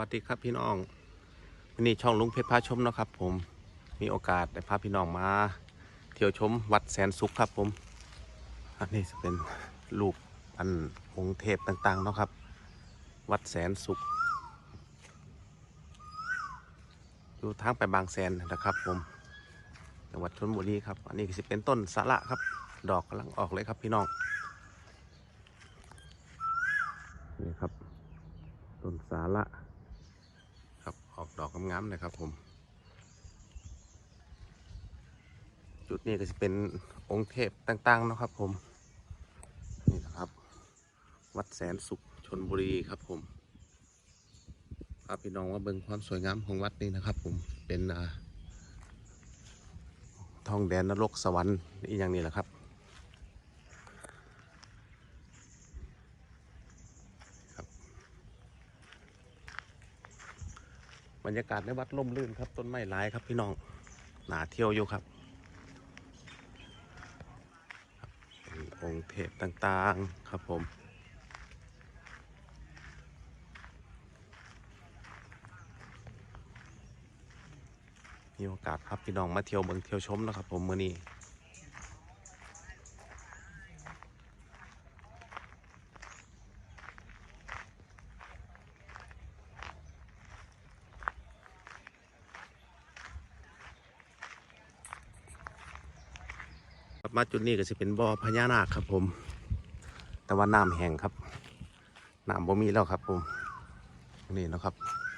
วัสดีครับพี่น้องวันนี้ช่องลุงเพชรพาชมนะครับ ผมมีโอกาสได้พาพี่น้องมา เที่ยวชมวัดแสนสุขครับ ผมอันนี้จะเป็นรูปอันองค์เทพต่างๆนะครับ วัดแสนสุขอยู่ทางไปบางแสนนะครับ ผมจังหวัดชลบุรีครับ อันนี้จะเป็นต้นสาระครับ ดอกกำลังออกเลยครับพี่น้องนี่ครับต้นสาระ ออกดอกงามๆเลยครับผม จุดนี้ก็จะเป็นองค์เทพต่างๆนะครับผม นี่นะครับ วัดแสนสุขชนบุรีครับผมพาพี่น้องว่าเบิ่งความสวยงามของวัดนี้นะครับ ผมเป็นท้องแดนนรกสวรรค์อีกอย่างนี้แหละครับ บรรยากาศในวัดร่มรื่นครับ ต้นไม้หลายครับพี่น้องหนาเที่ยวอยู่ครับองค์เทพต่างๆครับผมมีโอกาสครับพี่น้องมาเที่ยวเมืองเที่ยวชมนะครับ ผมเมื่อนี้ มาจุดนี้ก็จะเป็นบ่อพญานาคครับผม แต่ว่าน้ำแห้งครับน้ำบ่มีแล้วครับผมนี่นะครับ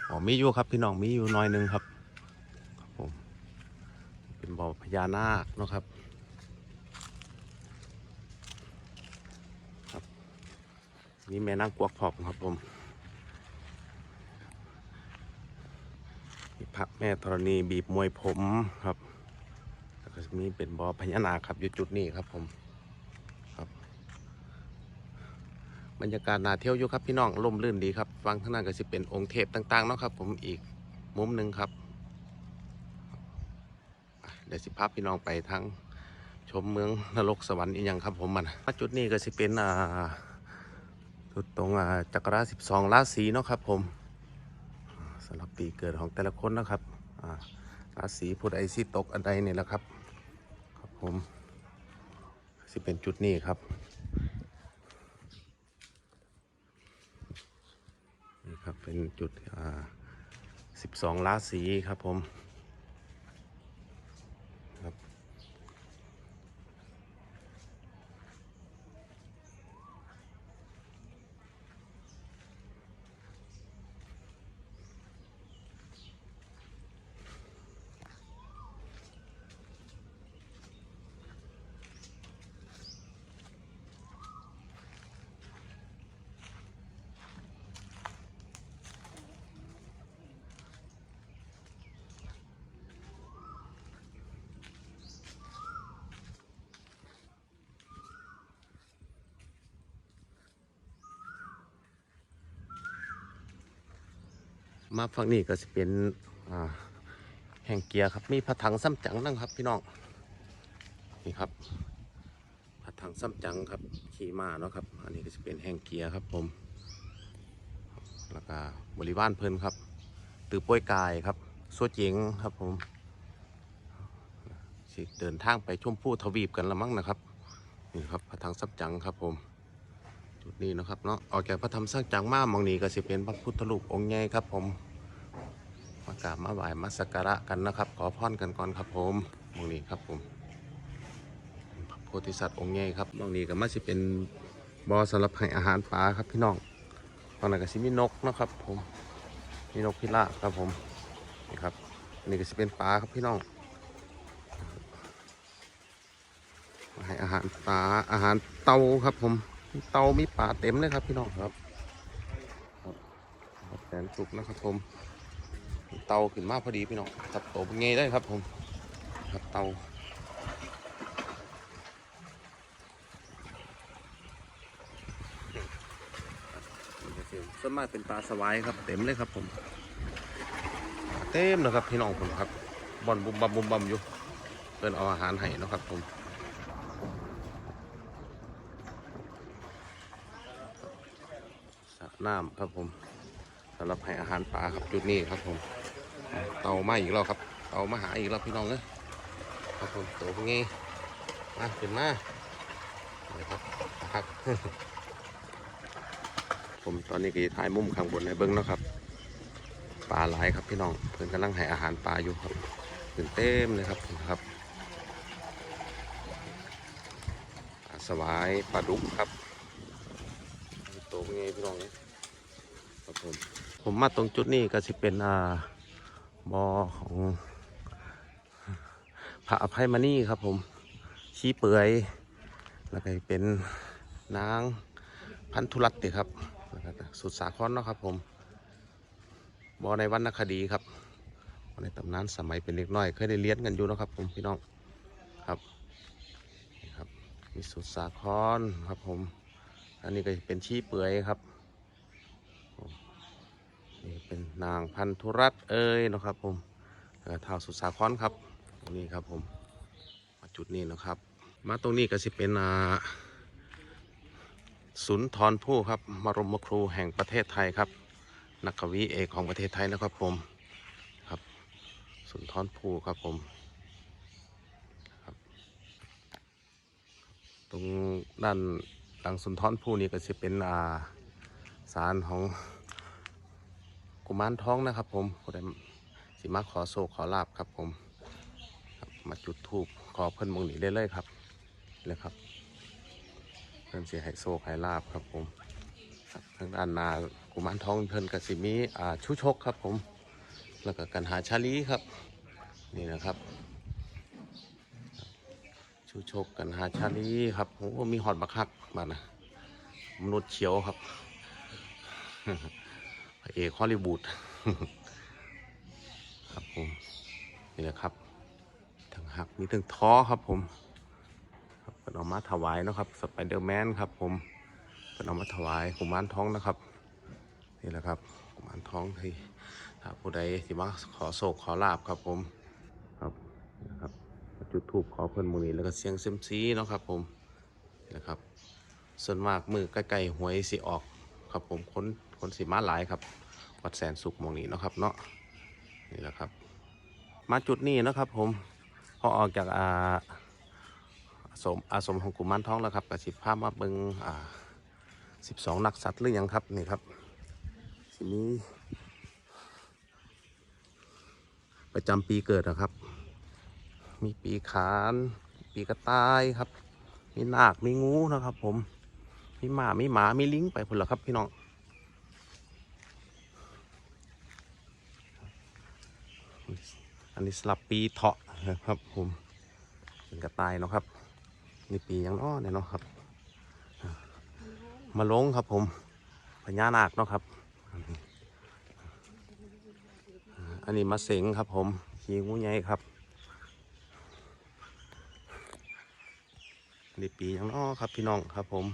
อ๋อมีอยู่ครับพี่น้องมีอยู่หน้อยหนึงครับครับผม เป็นบ่อพญานาคนะครับครับ นี่แม่นางกวกพอกครับผมพระแม่ธรณีบีบมวยผมครับ ก็มีเป็นบ่อพญานาคครับอยู่จุดนี้ครับผมครับ บรรยากาศน่าเที่ยวอยู่ครับพี่น้องร่มรื่นดีครับฟังข้างหน้าก็จะเป็นองค์เทพต่างๆเนาะครับ ผมอีกมุมหนึ่งครับเดี๋ยวสิพาพี่น้องไปทั้งชมเมืองนรกสวรรค์อีกอย่างครับ ผมมันมาจุดนี้ก็จะเป็นอ่าจุดตรงอ่าจักรราสิบสองราศีเนาะครับ ผมอ่าสำหรับปีเกิดของแต่ละคนนะครับอ่าราศีผู้ใดสิตกอันใดเนี่ยแหละครับ ผมสิเป็นจุดนี้ครับนี่ครับเป็นจุดอ่าสิบสองราสีครับผม มาฝั่งนี้ก็จะเป็นแห่งเกียร์ครับ มีพระถังซ้ำจังนั่งครับ พี่น้อง นี่ครับพระถังซ้ำจังครับ ขี่ม้าเนาะครับ อันนี้ก็จะเป็นแห่งเกียร์ครับผม แล้วก็บริวารเพลินครับ ตือป้วยกายครับโซเจงครับผมเดินทางไปชมพู่ทวีปกันละมั้งนะครับ นี่ครับพระถังซับจังครับผม จุดนี้นะครับเนาะ ออกจากพระธรรมซับจังมามองนี้ก็สิเป็นพระพุทธรูปองค์ใหญ่ครับผม มากราบมาไหว้มาสักการะกันนะครับ ขอพรกันก่อนครับผมมองนี้ครับผมพระโพธิสัตว์องค์ใหญ่ครับมองนี้ก็มาสิเป็นบ่อสำหรับให้อาหารปลาครับพี่น้องตอนนั้นก็สิมีนกนะครับ ผมมีนกพิราบครับผมนี่ครับนนี้ก็สิเป็นปลาครับพี่น้องให้อาหารปลาอาหารเต่าครับผมเต่ามีปลาเต็มเลยครับพี่น้องครับแสนสุกนะครับผม เตาขึ้นมาพอดีพี่น้องครับโตเป็นไงได้ครับผมครับเตาส่วนมากเป็นปลาสวายครับ เต็มเลยครับผม เต็มเลยครับพี่น้องผมครับบอลบุมบัมบุมบัมอยู่เพิ่นเอาอาหารให้นะครับผมน้ำครับผมสำหรับให้อาหารปลาครับจุดนี้ครับผม เต่ามาอีกแล้วครับเต่ามาหาอีกแล้วพี่น้องเอ้ยครับผมตัวเป็นไงมาขึ้นมานะครับครับผมตอนนี้ก็ถ่ายมุมข้างบนในเบิ้งเนาะครับปลาหลายครับพี่น้องเพื่อนกำลังให้อาหารปลาอยู่ครับตื่นเต็มเลยครับครับปลาสวายปลาดุกครับตัวเป็นไงพี่น้องเนี่ยครับผมผมมาตรงจุดนี้ก็จะเป็นอ่า บอของพระอภัยมณีครับ ผมชี้เปื่อยแล้วก็เป็นนางพันธุรัตติครับ สุดสาครเนาะครับ ผมบอในวรรณคดีครับในตำนานสมัยเป็นเด็กน้อย เคยได้เรียนกันอยู่นะครับ ผมพี่น้องครับนี่ครับมีสุดสาครครับผม อันนี้ก็เป็นชี้เปื่อยครับ นี่เป็นนางพันธุรัตน์เอ้ยนะครับผมแล้วก็เท้าวสุดสาครครับตรงนี้ครับผมมาจุดนี้นะครับ มาตรงนี้ก็สิเป็นอ่าสุนทรภู่ครับมรมครูแห่งประเทศไทยครับ นักกวีเอกของประเทศไทยนะครับผมครับสุนย์ทรภู่ครับผมครับตรงด้านหลังสุนย์ทรภู่นี่ก็จะเป็นอ่าศาลของ กุมารท้องนะครับ ผมผู้ใดสิมาขอโศกขอลาบครับ ผมบมาจุดธูปขอเพิ่นมองนี้ได้เลยครับเลยครับ เพิ่นสิให้โศกให้ลาบครับ ผมบทางด้านนากุมารท้องเพิ่นกสิมีอ่าชูชกครับ ผม แล้วก็กันหาชาลีครับ นี่นะครับชูชกกันหาชาลีครับโอ้มีหอดบักคักมานะมนุษย์เขียวครับ พระเอกฮอลลีวูดครับผมนี่แหละครับทั้งหักมีทั้งท้อครับผมครับเป็นเอามาถวายนะครับสไปเดอร์แมนครับ ผมเป็นเอามาถวายกุมารท้องนะครับ นี่แหละครับกุมารท้องที่ถ้าผู้ใดที่มาขอโศกขอลาบครับผมครับนะครับจุดถูกขอเพิ่นมูนีแล้วก็เสียงเซมซีเนาะครับ ผมนี่นะครับ ส่วนมากมือใกล้ๆหวยสิออก ครับผมคนคนสีมาหลายครับ วัดแสนสุขมองนี้นะครับเนาะนี่แหละครับ มาจุดนี้นะครับ ผมพอออกจากอาสมอาสมของกุมารทองแล้วครับกสิบภาพมาเบิงอ่าสิบสองนักสัตว์หรือยังครับนี่ครับทีนี้ประจำปีเกิดนะครับ มีปีขาน ปีกระต่ายครับ มีนาค มีงูนะครับผม มีหมามีหมามีลิงไปพุ่นละครับ พี่น้องอันนี้สลับปีเถาะครับผมเป็นกระต่ายเนาะครับนี่ปียังอ้อเนี่ยเนาะครับ มาลงครับผมพญานาคเนาะครับ อันนี้มาเสงครับผมขีงูใหญ่ครับอันนี้ปียังอ้อครับพี่น้องครับผม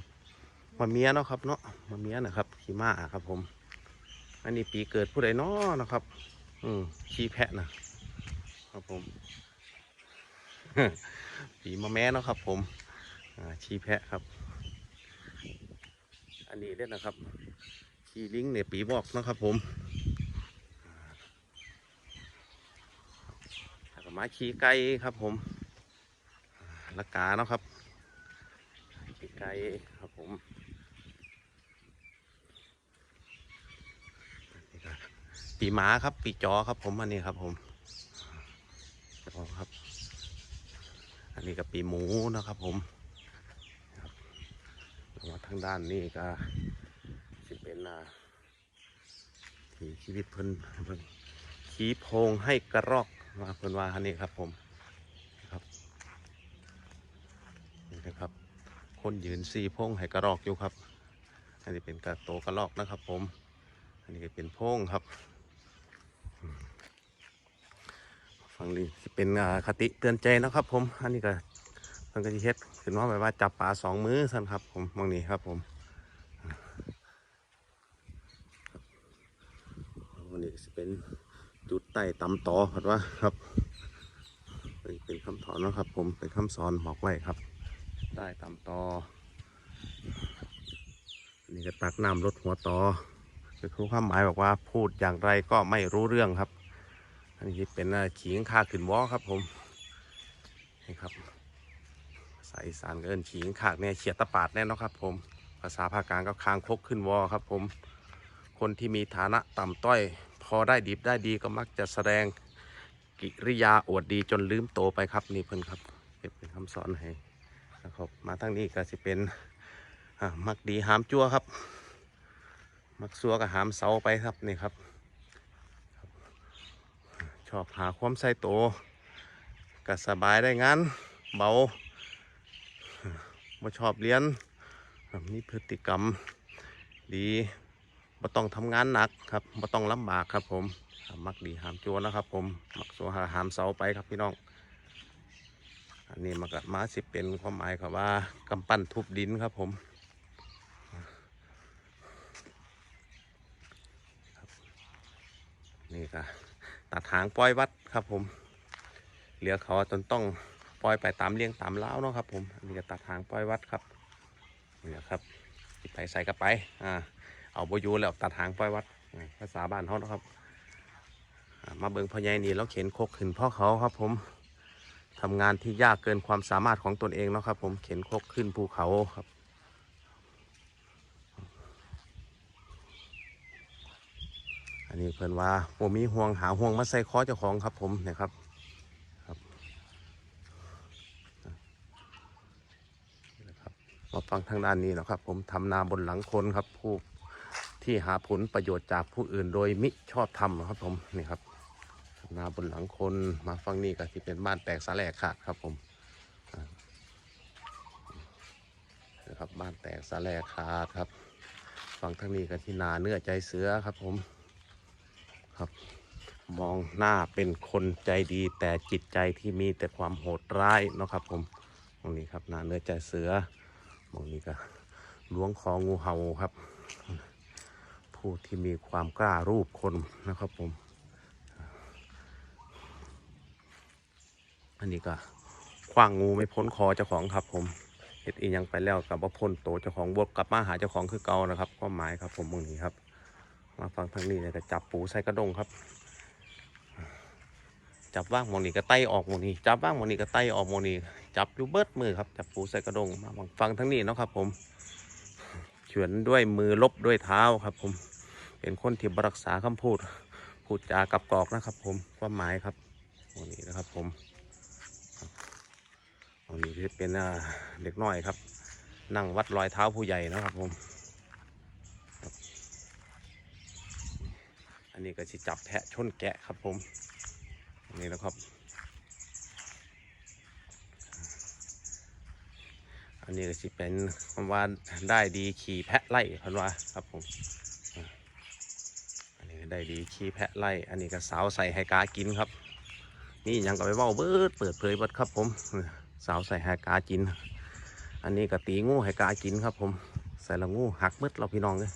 มาเมียเนาะครับเนาะมาเมียนะครับขี่ม้าครับ ผม อันนี้ปีเกิดผู้ใดเนาะนะครับ อืมขี่แพะนะครับผมปีมะแม่เนาะครับ ผมอ่แพะครับ อันนี้เล่นนะครับชีลิงเนี่ยปีบอกนะครับ ผมแล้วก็มาขี่ไก่ครับ ผมละกาเนาะครับขี่ไก่ครับผมนี่ก็ ปีหมาครับ ปีจอครับ ผมอันนี้ครับ ผมจอครับ อันนี้ก็ปีหมูนะครับ ผมแล้วมาทางด้านนี้ก็จะเป็นอ่าที่ชีวิตเพิ่นเพิ่นขี้โพงให้กระรอกมาเพิ่นว่าอันนี้ครับ ผมครับนี่นะครับ คนยืนสีโพงให้กระรอกอยู่ครับ อันนี้เป็นกระโตกระรอกนะครับ ผม อันนี้เป็นโพงครับังนี้เป็นคติเตือนใจนะครับ ผม อันนี้ก็เพิ่นก็สิเฮ็ดขึ้นมาแบบว่าจับปลาสองมือสั่นครับ ผมมองนี้ครับผมวันนี้เป็นจุดไต่ตำต่อครับว่าครับ เป็นเป็นคำถอนนะครับ ผมเป็นคำสอนบอกไว้ครับใต้ตำต่ออันนี้ก็ตักน้ำลดหัวต่อคือความหมายบอกว่าพูดอย่างไรก็ไม่รู้เรื่องครับ อันนี้เป็นขิงค่าขึ้นวอครับผมนี่ครับภาษาอีสานเอินขิงขากเนี่ยเฉียดตะปาดแน่นาะครับ ผม ภาษาภาคกลางก็คางคกขึ้นวอครับ ผม คนที่มีฐานะต่ำต้อย พอได้ดีได้ดีก็มักจะแสดงกิริยาอวดดีจนลืมโตไปครับนี่เพิ่นครับเก็บเป็นคำสอนให้นะครับ มาทั้งนี้ก็จะเป็นมักดีหามจั่วครับ มักซัวกับหามเสาไปครับนี่ครับ ชอบหาความใส่โตก็สบายได้งานเบาบ่ชอบเรียนมีพฤติกรรมดีบ่ต้องทำงานหนักครับบ่ต้องลำบากครับผมมักดีหามจัวนะครับ ผมมักสัวหาหามเสาไปครับพี่น้อง อันนี้มากัดมาสิเป็นความหมายครับว่ากำปั้นทุบดินครับผมนี่ก็ ตัดหางปล่อยวัดครับผม เหลือเขาจนต้องปล่อยไปตามเลี้ยงตามเล้าเนาะครับ ผมอันนี้ก็ตัดหางปล่อยวัดครับนี่แหละครับสิไปใส่กระไปอ่าเอาโบยูแล้วตัดหางปล่อยวัดภาษาบ้านเขานะครับ มาเบิงพ่อใหญ่นี่แล้วเข็นโคกขึ้นพ่อเขาครับ ผมทำงานที่ยากเกินความสามารถของตนเองเนาะครับ ผมเข็นโคกขึ้นภูเขาครับ อันนี้เพิ่อนว่าโมมีห่วงหาห่วงมาใส่คอเจ้าของครับผมเนี่ยครับครับนะครับมาฟังทางด้านนี้นะครับ ผมทำนาบนหลังคนครับ ผู้ที่หาผลประโยชน์จากผู้อื่นโดยมิชอบทำครับผมนี่ครับทำนาบนหลังคนมาฟังนี่ก็ที่เป็นบ้านแตกสาแหลกขาดครับผมนะครับบ้านแตกสาแหลกขาดครับฟังทางนี้ก็ที่นาเนื้อใจเสือครับผม ครับ มองหน้าเป็นคนใจดีแต่จิตใจที่มีแต่ความโหดร้ายเนาะครับ ผมตรงนี้ครับหน้าเนื้อใจเสือตรงนี้ก็ล้วงคองูเห่าครับ ผู้ที่มีความกล้ารูปคนนะครับผม อันนี้ก็คว้างงูไม่พ้นคอเจ้าของครับ ผมเห็ดอีหยังไปแล้วกับว่าพ้นโตเจ้าของบวกกลับมาหาเจ้าของคือเก่านะครับความหมายครับ ผมตรงนี้ครับ มาฟังทางนี้เลยก็จับปูใส่กระดงครับ จับว่างมองนี่ก็ไตออกมองนี่จับว่างมองนี่ก็ไตออกมองนี่จับอยู่เบิดมือครับจับปูใส่กระดงมาฟังทางนี้เนาะครับผมเฉือนด้วยมือลบด้วยเท้าครับ ผม เป็นคนที่บรักษาคำพูด พูดจากับกอกนะครับ ผมความหมายครับมองนี้นะครับ ผมมองนี้เป็นเด็กน้อยครับ นั่งวัดรอยเท้าผู้ใหญ่นะครับผม นนี้ก็จะจับแพะชนแกะครับผมอันนี้นะครับ อันนี้ก็จะเป็นคำว่าได้ดีขี่แพะไล่พันว่าครับผม อันนี้ก็ได้ดีขี่แพะไล่ อันนี้ก็สาวใส่ให้กากินครับ นี่ยังก็ไปเว่าเบิดเปิดเผยเบิดครับผม สาวใส่ให้กากิน อันนี้ก็ตีงูให้กากินครับผม ใส่ละงูหักมืดเราพี่น้องเลย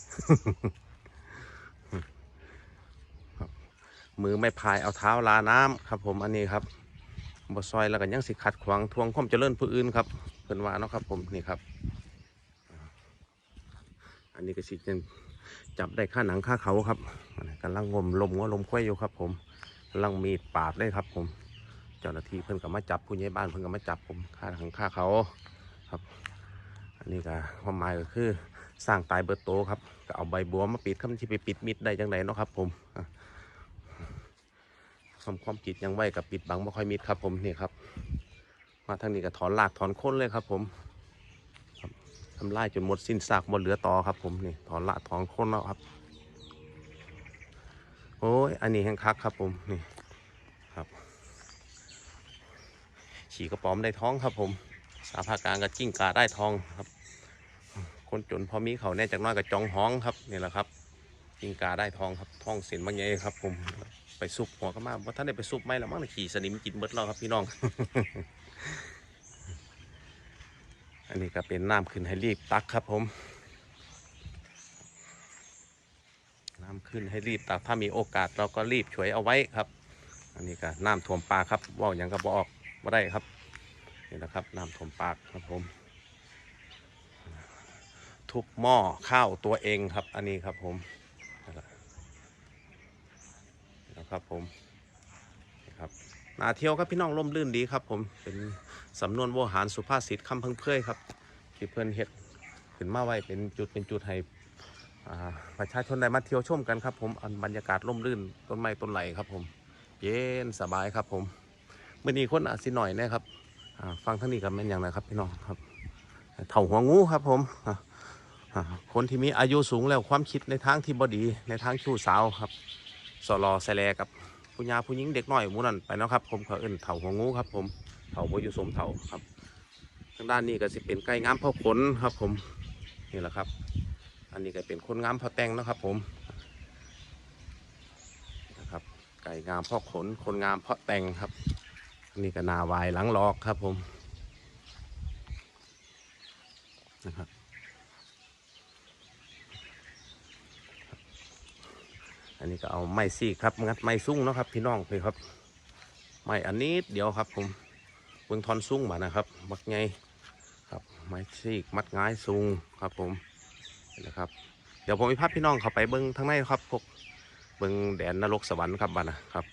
มือไม่พายเอาเท้าลาน้ำครับ ผมอันนี้ครับบ่ซอยแล้วก็ยังสิขัดขวางทวงความเจริญผู้อื่นครับเพิ่นว่าเนาะครับ ผมนี่ครับ อันนี้ก็สิจะจับได้ค่าหนังค่าเขาครับกำลังงมลมงัวลมควายอยู่ครับ ผมกำลังมีดปาดเลยครับ ผม เจ้าหน้าที่เพิ่นก็มาจับผู้ใหญ่บ้านเพิ่นก็มาจับผมค่าหนังค่าเขาครับ อันนี้ก็ความหมายก็คือสร้างตายเบิดโตครับก็เอาใบบัวมาปิดคำที่ไปปิดมิดได้จังไดเนาะครับ ผม อะทำความผิดยังไหวกับปิดบังไม่ค่อยมิดครับ ผมนี่ครับ มาทางนี้ก็ถอนรากถอนโค้นเลยครับผมทำลายจนหมดสิ้นซากหมดเหลือต่อครับ ผมนี่ถอนรากถอนโค้นแล้วครับ โอ้ยอันนี้แห้งคักครับ ผมนี่ครับ ฉีกระป๋อมได้ท้องครับ ผม สาภากลางกับจิ้งกาได้ทองครับ คนจนพอมีเขาแน่จากน้อยกับจองห้องครับนี่แหละครับ จิ้งกาได้ทองครับทองเส้นบางใหญ่ครับ ผม ไปซุปหัวก็มาว่าท่านได้ไปซุปไหมละมั้งขี่สนิมกินเบิดแล้วครับพี่น้อง อันนี้ก็เป็นน้ำขึ้นให้รีบตักครับผม น้ำขึ้นให้รีบตักถ้ามีโอกาสเราก็รีบช่วยเอาไว้ครับ อันนี้ก็น้ำท่วมปากครับว่าอย่างก็บออกว่าได้ครับนี่นะครับน้ำท่วมปากครับผมทุบหม้อข้าวตัวเองครับ อันนี้ครับผมนะครับ ครับผมครับนาเที่ยวครับพี่น้องร่มรื่นดีครับ ผมเป็นสำนวนโวหารสุภาษิตคำเพิ่งเพื่อยครับที่เพื่อนเฮ็ดขึ้นมาไว้เป็นจุดเป็นจุดให้ประชาชนได้มาเที่ยวชมกันครับผมอันบรรยากาศร่มรื่นต้นไม้ต้นไหลครับผม เย็นสบายครับผมมื่อนี้คนอาจสิหน่อยนะครับฟังท่างนี้กันเป็นอย่างไรครับพี่น้องครับเถ่าหัวงูครับผมคนที่มีอายุสูงแล้วความคิดในทางที่บดีในทางชู้สาวครับ สลอแสแลกับผู้ยาผู้หญิงเด็กน้อยมูนั่นไปนะครับ ผมเขาเอิ้นเถาหัวงูครับ ผมเถ่าบ่อยู่สมเถาครับ ทางด้านนี้ก็สิเป็นไก่งามพ่อขนครับ ผมนี่แหละครับ อันนี้ก็เป็นคนงามพ่อแต่งนะครับ ผมนะครับ ไก่งามพ่อขนคนงามพาะแต่งครับนี่ก็นาวายหลังลอกครับ ผมนะครับ อันนี้ก็เอาไม้ซีกครับงัดไม้ซุ้งเนาะครับ พี่น้องเลยครับไม้อันนี้เดียวครับผมเบื้องทอนซุ้งมานะครับ มักไงครับไม้ซีกมัดง่ายซุ้งครับผมนะครับ เดี๋ยวผมไปพับพี่น้องเข้าไปเบื้องทางในครับพวกเบื้องแดนนรกสวรรค์ครับบ้านนะครับ